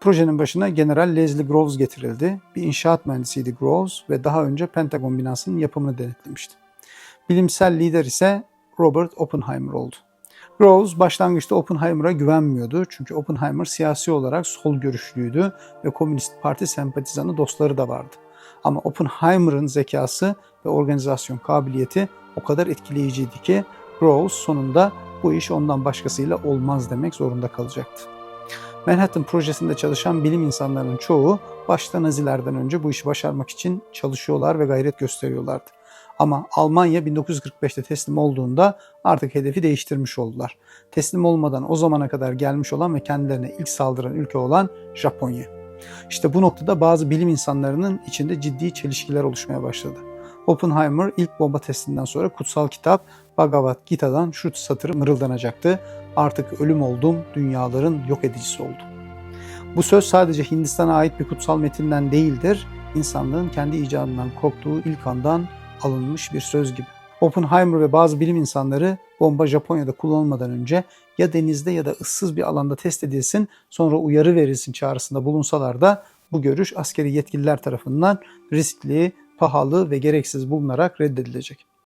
Projenin başına General Leslie Groves getirildi. Bir inşaat mühendisiydi Groves ve daha önce Pentagon binasının yapımını denetlemişti. Bilimsel lider ise Robert Oppenheimer oldu. Groves başlangıçta Oppenheimer'a güvenmiyordu çünkü Oppenheimer siyasi olarak sol görüşlüydü ve Komünist Parti sempatizanı dostları da vardı. Ama Oppenheimer'ın zekası ve organizasyon kabiliyeti o kadar etkileyiciydi ki Groves sonunda bu iş ondan başkasıyla olmaz demek zorunda kalacaktı. Manhattan projesinde çalışan bilim insanlarının çoğu başta Nazilerden önce bu işi başarmak için çalışıyorlar ve gayret gösteriyorlardı. Ama Almanya 1945'te teslim olduğunda artık hedefi değiştirmiş oldular. Teslim olmadan o zamana kadar gelmiş olan ve kendilerine ilk saldıran ülke olan Japonya. İşte bu noktada bazı bilim insanlarının içinde ciddi çelişkiler oluşmaya başladı. Oppenheimer ilk bomba testinden sonra kutsal kitap Bhagavad Gita'dan şu satırı mırıldanacaktı. Artık ölüm oldum, dünyaların yok edicisi oldum. Bu söz sadece Hindistan'a ait bir kutsal metinden değildir, insanlığın kendi icadından korktuğu ilk andan alınmış bir söz gibi. Oppenheimer ve bazı bilim insanları bomba Japonya'da kullanılmadan önce ya denizde ya da ıssız bir alanda test edilsin sonra uyarı verilsin çağrısında bulunsalar da bu görüş askeri yetkililer tarafından riskli, pahalı ve gereksiz bulunarak reddedilecek.